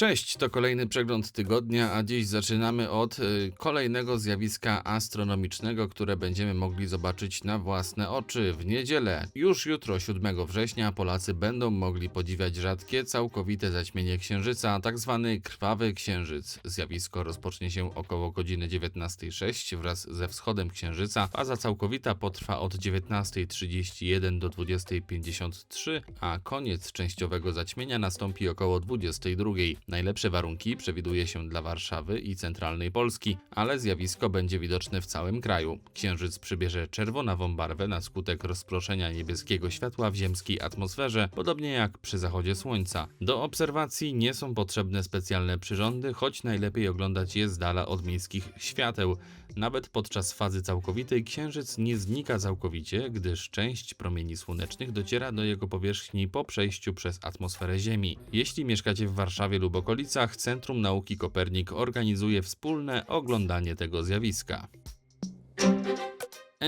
Cześć, to kolejny przegląd tygodnia, a dziś zaczynamy od y, kolejnego zjawiska astronomicznego, które będziemy mogli zobaczyć na własne oczy w niedzielę. Już jutro, 7 września, Polacy będą mogli podziwiać rzadkie, całkowite zaćmienie księżyca, tak zwany krwawy księżyc. Zjawisko rozpocznie się około godziny 19.06 wraz ze wschodem księżyca. Faza całkowita potrwa od 19.31 do 20.53, a koniec częściowego zaćmienia nastąpi około 22.00. Najlepsze warunki przewiduje się dla Warszawy i centralnej Polski, ale zjawisko będzie widoczne w całym kraju. Księżyc przybierze czerwonawą barwę na skutek rozproszenia niebieskiego światła w ziemskiej atmosferze, podobnie jak przy zachodzie słońca. Do obserwacji nie są potrzebne specjalne przyrządy, choć najlepiej oglądać je z dala od miejskich świateł. Nawet podczas fazy całkowitej księżyc nie znika całkowicie, gdyż część promieni słonecznych dociera do jego powierzchni po przejściu przez atmosferę Ziemi. Jeśli mieszkacie w Warszawie lub okolicach, Centrum Nauki Kopernik organizuje wspólne oglądanie tego zjawiska.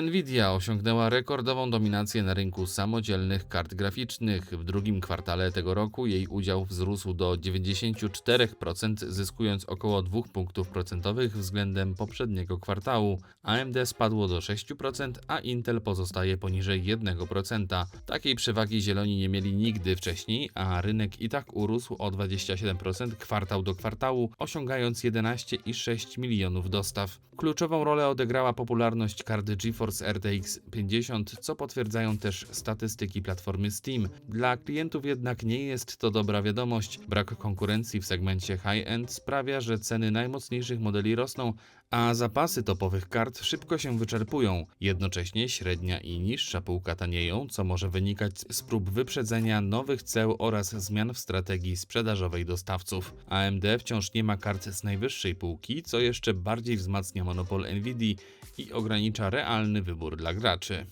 Nvidia osiągnęła rekordową dominację na rynku samodzielnych kart graficznych. W drugim kwartale tego roku jej udział wzrósł do 94%, zyskując około 2 punktów procentowych względem poprzedniego kwartału. AMD spadło do 6%, a Intel pozostaje poniżej 1%. Takiej przewagi zieloni nie mieli nigdy wcześniej, a rynek i tak urósł o 27% kwartał do kwartału, osiągając 11,6 milionów dostaw. Kluczową rolę odegrała popularność karty GeForce RTX 50, co potwierdzają też statystyki platformy Steam. Dla klientów jednak nie jest to dobra wiadomość. Brak konkurencji w segmencie high-end sprawia, że ceny najmocniejszych modeli rosną, a zapasy topowych kart szybko się wyczerpują. Jednocześnie średnia i niższa półka tanieją, co może wynikać z prób wyprzedzenia nowych ceł oraz zmian w strategii sprzedażowej dostawców. AMD wciąż nie ma kart z najwyższej półki, co jeszcze bardziej wzmacnia monopol Nvidia i ogranicza realny wybór dla graczy.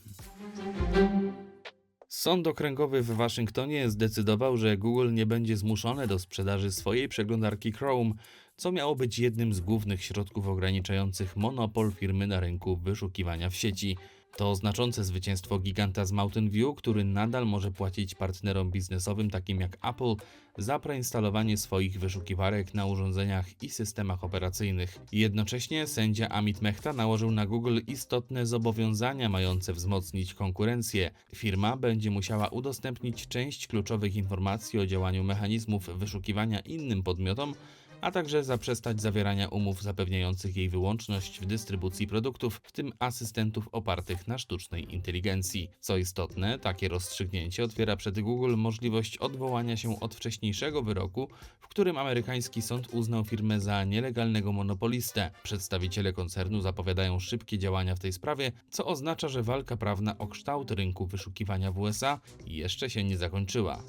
Sąd okręgowy w Waszyngtonie zdecydował, że Google nie będzie zmuszone do sprzedaży swojej przeglądarki Chrome, co miało być jednym z głównych środków ograniczających monopol firmy na rynku wyszukiwania w sieci. To znaczące zwycięstwo giganta z Mountain View, który nadal może płacić partnerom biznesowym takim jak Apple za preinstalowanie swoich wyszukiwarek na urządzeniach i systemach operacyjnych. Jednocześnie sędzia Amit Mehta nałożył na Google istotne zobowiązania mające wzmocnić konkurencję. Firma będzie musiała udostępnić część kluczowych informacji o działaniu mechanizmów wyszukiwania innym podmiotom, a także zaprzestać zawierania umów zapewniających jej wyłączność w dystrybucji produktów, w tym asystentów opartych na sztucznej inteligencji. Co istotne, takie rozstrzygnięcie otwiera przed Google możliwość odwołania się od wcześniejszego wyroku, w którym amerykański sąd uznał firmę za nielegalnego monopolistę. Przedstawiciele koncernu zapowiadają szybkie działania w tej sprawie, co oznacza, że walka prawna o kształt rynku wyszukiwania w USA jeszcze się nie zakończyła.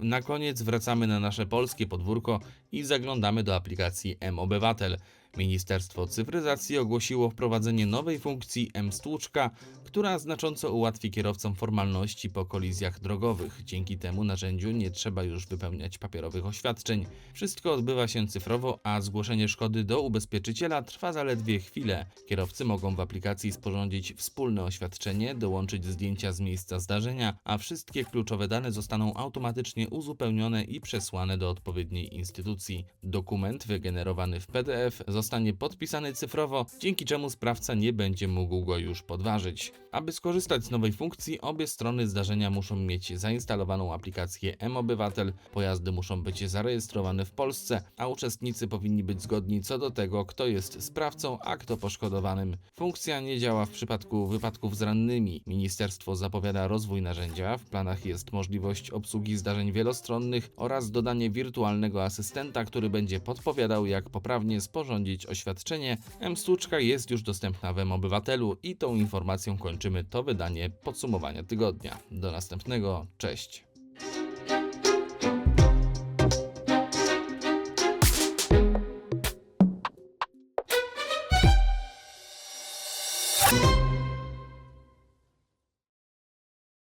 Na koniec wracamy na nasze polskie podwórko i zaglądamy do aplikacji M-Obywatel. Ministerstwo Cyfryzacji ogłosiło wprowadzenie nowej funkcji M-Stłuczka, która znacząco ułatwi kierowcom formalności po kolizjach drogowych. Dzięki temu narzędziu nie trzeba już wypełniać papierowych oświadczeń. Wszystko odbywa się cyfrowo, a zgłoszenie szkody do ubezpieczyciela trwa zaledwie chwilę. Kierowcy mogą w aplikacji sporządzić wspólne oświadczenie, dołączyć zdjęcia z miejsca zdarzenia, a wszystkie kluczowe dane zostaną automatycznie uzupełnione i przesłane do odpowiedniej instytucji. Dokument wygenerowany w PDF zostanie podpisany cyfrowo, dzięki czemu sprawca nie będzie mógł go już podważyć. Aby skorzystać z nowej funkcji, obie strony zdarzenia muszą mieć zainstalowaną aplikację M-Obywatel, pojazdy muszą być zarejestrowane w Polsce, a uczestnicy powinni być zgodni co do tego, kto jest sprawcą, a kto poszkodowanym. Funkcja nie działa w przypadku wypadków z rannymi. Ministerstwo zapowiada rozwój narzędzia, w planach jest możliwość obsługi zdarzeń wielostronnych oraz dodanie wirtualnego asystenta, który będzie podpowiadał, jak poprawnie sporządzić oświadczenie. M-Stłuczka jest już dostępna w M-Obywatelu i tą informacją kończymy to wydanie podsumowania tygodnia. Do następnego, cześć.